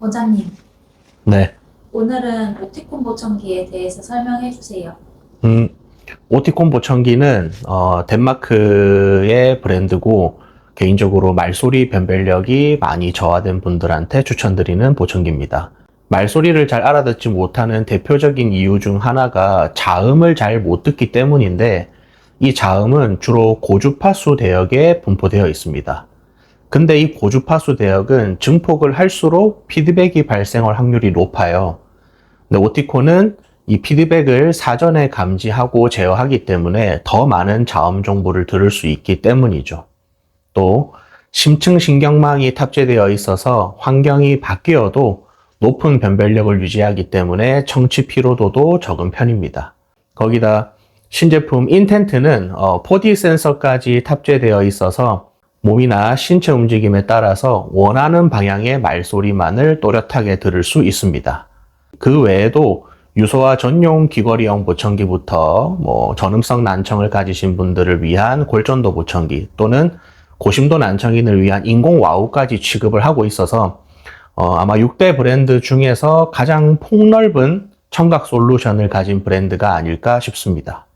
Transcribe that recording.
원장님, 네. 오늘은 오티콘 보청기에 대해서 설명해 주세요. 음, 오티콘 보청기는 어, 덴마크의 브랜드고 개인적으로 말소리 변별력이 많이 저하된 분들한테 추천드리는 보청기입니다. 말소리를 잘 알아듣지 못하는 대표적인 이유 중 하나가 자음을 잘 못 듣기 때문인데 이 자음은 주로 고주파수 대역에 분포되어 있습니다. 근데 이 고주파수 대역은 증폭을 할수록 피드백이 발생할 확률이 높아요. 근데 오티콘은 이 피드백을 사전에 감지하고 제어하기 때문에 더 많은 자음 정보를 들을 수 있기 때문이죠. 또 심층 신경망이 탑재되어 있어서 환경이 바뀌어도 높은 변별력을 유지하기 때문에 청취 피로도도 적은 편입니다. 거기다 신제품 인텐트는 어, 4D 센서까지 탑재되어 있어서 몸이나 신체 움직임에 따라서 원하는 방향의 말소리만을 또렷하게 들을 수 있습니다. 그 외에도 유소와 전용 귀걸이형 보청기부터 뭐 전음성 난청을 가지신 분들을 위한 골전도 보청기 또는 고심도 난청인을 위한 인공 와우까지 취급을 하고 있어서 어, 아마 6대 브랜드 중에서 가장 폭넓은 청각 솔루션을 가진 브랜드가 아닐까 싶습니다.